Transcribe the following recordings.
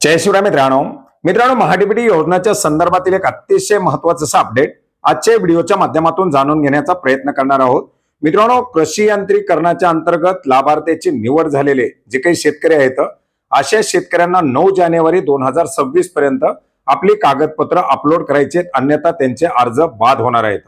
जय शिवराय मित्रांनो. मित्रांनो महाडीबीटी योजनेच्या संदर्भातील एक अतिशय महत्वाचं असं अपडेट आजच्या व्हिडिओच्या माध्यमातून जाणून घेण्याचा प्रयत्न करणार आहोत. मित्रांनो कृषी यांत्रिकरणाच्या अंतर्गत लाभार्थ्याची निवड झालेले जे काही शेतकरी आहेत अशा शेतकऱ्यांना नऊ जानेवारी दोन हजार सव्वीस पर्यंत आपली कागदपत्र अपलोड करायची अन्यथा त्यांचे अर्ज बाद होणार आहेत.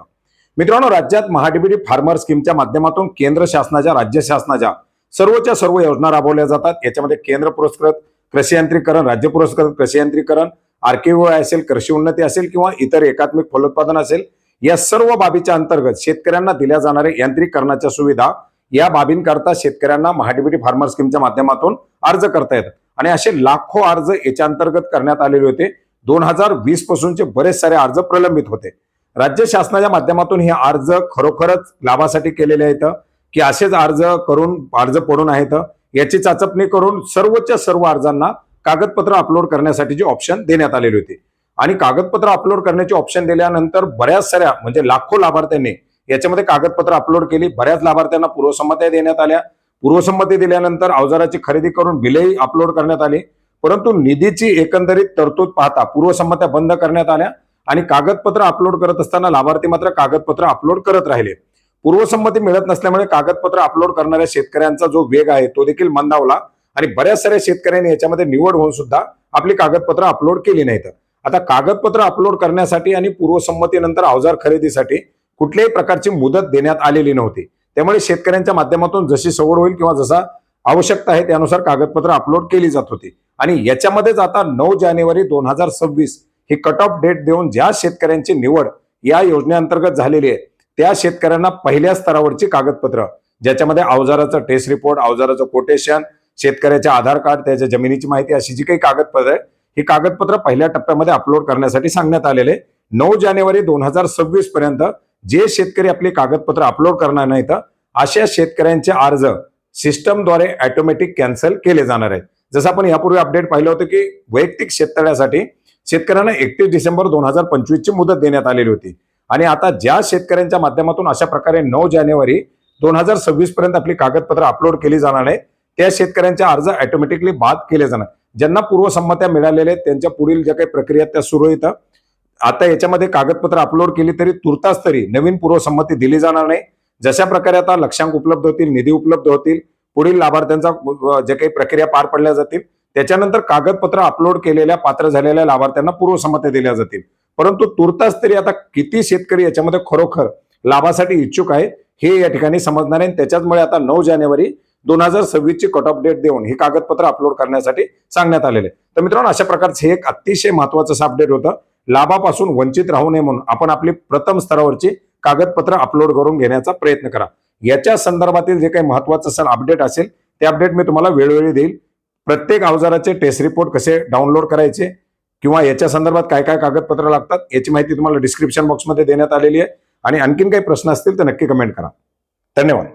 मित्रांनो राज्यात महाडीबीटी फार्मर स्कीमच्या माध्यमातून केंद्र शासनाच्या राज्य शासनाच्या सर्वच्या सर्व योजना राबवल्या जातात. याच्यामध्ये केंद्र पुरस्कृत कृषी यांत्रिकरण राज्य पुरस्कृत कृषी यांत्रिकरण आरकेओ असेल कृषी उन्नती असेल किंवा इतर एकात्मिक फलोत्पादन असेल या सर्व बाबीच्या अंतर्गत शेतकऱ्यांना दिल्या जाणाऱ्या यांत्रिकरणाच्या सुविधा या बाबींकरता शेतकऱ्यांना महाडीबीटी फार्मर स्कीमच्या माध्यमातून अर्ज करता येतात. आणि असे लाखो अर्ज याच्या अंतर्गत करण्यात आलेले होते. दोन हजार वीस पासूनचे बरेच सारे अर्ज प्रलंबित होते. राज्य शासनाच्या माध्यमातून हे अर्ज खरोखरच लाभासाठी केलेले आहेत की असेच अर्ज करून अर्ज पडून आहेत. याची चाचपणी करून सर्वच्या सर्व अर्जांना कागदपत्र अपलोड करण्यासाठीचे ऑप्शन देण्यात आलेले होते. आणि कागदपत्र अपलोड करण्याचे ऑप्शन दिल्यानंतर बऱ्याच साऱ्या म्हणजे लाखो लाभार्थ्यांनी याच्यामध्ये कागदपत्र अपलोड केली. बऱ्याच लाभार्थ्यांना पूर्वसंमत्या देण्यात आल्या. पूर्वसंमती दिल्यानंतर अवजाराची खरेदी करून बिलही अपलोड करण्यात आली. परंतु निधीची एकंदरीत तरतूद पाहता पूर्वसंमत्या बंद करण्यात आल्या. आणि कागदपत्र अपलोड करत असताना लाभार्थी मात्र कागदपत्र अपलोड करत राहिले. पूर्वसंमती मिळत नसल्यामुळे कागदपत्र अपलोड करणाऱ्या शेतकऱ्यांचा जो वेग आहे तो देखील मंदावला आणि बऱ्याच साऱ्या शेतकऱ्यांनी याच्यामध्ये निवड होऊन सुद्धा आपली कागदपत्र अपलोड केली नाहीत. आता कागदपत्र अपलोड करण्यासाठी आणि पूर्वसंमतीनंतर अवजार खरेदीसाठी कुठल्याही प्रकारची मुदत देण्यात आलेली नव्हती. त्यामुळे शेतकऱ्यांच्या माध्यमातून जशी सवड होईल किंवा जसा आवश्यकता आहे त्यानुसार कागदपत्र अपलोड केली जात होती. आणि याच्यामध्येच आता नऊ जानेवारी दोन हजार सव्वीस ही कट ऑफ डेट देऊन ज्या शेतकऱ्यांची निवड या योजनेअंतर्गत झालेली आहे त्या शेतकऱ्यांना पहिल्या स्तरावरची कागदपत्र ज्याच्यामध्ये अवजाराचं टेस्ट रिपोर्ट अवजाराचं कोटेशन शेतकऱ्याचे आधार कार्ड त्याच्या जमिनीची माहिती अशी जी काही कागदपत्र आहे ही कागदपत्र पहिल्या टप्प्यामध्ये अपलोड करण्यासाठी सांगण्यात आलेले. नऊ जानेवारी दोन हजार सव्वीस पर्यंत जे शेतकरी आपली कागदपत्र अपलोड करणार नाहीत अशा शेतकऱ्यांचे अर्ज सिस्टमद्वारे ऑटोमॅटिक कॅन्सल केले जाणार आहेत. जसं आपण यापूर्वी अपडेट पाहिलं होतं की वैयक्तिक शेततळ्यासाठी शेतकऱ्यांना एकतीस डिसेंबर दोन हजार पंचवीस ची मुदत देण्यात आलेली होती. आणि आता ज्या शेतकऱ्यांच्या माध्यमातून अशा प्रकारे नऊ जानेवारी दोन हजार सव्वीस पर्यंत आपली कागदपत्र अपलोड केली जाणार आहे त्या शेतकऱ्यांच्या अर्ज ऑटोमॅटिकली बाद केले जाणार. ज्यांना पूर्वसंमत्या मिळालेल्या आहेत त्यांच्या पुढील ज्या काही प्रक्रिया त्या सुरू आहेत. आता याच्यामध्ये कागदपत्र अपलोड केली तरी तुर्तास तरी नवीन पूर्वसंमती दिली जाणार नाही. जशा प्रकारे आता लक्षांक उपलब्ध होतील निधी उपलब्ध होतील पुढील लाभार्थ्यांचा ज्या जे काही प्रक्रिया पार पडल्या जातील त्याच्यानंतर कागदपत्र अपलोड केलेल्या पात्र झालेल्या लाभार्थ्यांना पूर्वसंमत्या दिल्या जातील. परंतु तुर्तास तरी आता किती शेतकरी याच्यामध्ये खरोखर लाभासाठी इच्छुक आहे हे या ठिकाणी समजणार आहे आणि त्याच्याचमुळे आता नऊ जानेवारी दोन हजार सव्वीस ची कट ऑफ डेट देऊन ही कागदपत्र अपलोड करण्यासाठी सांगण्यात आलेले आहे. तर मित्रांनो अशा प्रकारचे हे एक अतिशय महत्वाचं असं अपडेट होतं. लाभापासून वंचित राहू नये म्हणून आपण आपली प्रथम स्तरावरची कागदपत्र अपलोड करून घेण्याचा प्रयत्न करा. याच्या संदर्भातील जे काही महत्वाचं असेल अपडेट असेल ते अपडेट मी तुम्हाला वेळोवेळी देईल. प्रत्येक अवजाराचे टेस्ट रिपोर्ट कसे डाउनलोड करायचे किंवा याच्या संदर्भात काय काय कागदपत्र लागतात याची माहिती तुम्हाला डिस्क्रिप्शन बॉक्समध्ये देण्यात आलेली आहे. आणि आणखीन काही प्रश्न असतील तर नक्की कमेंट करा. धन्यवाद.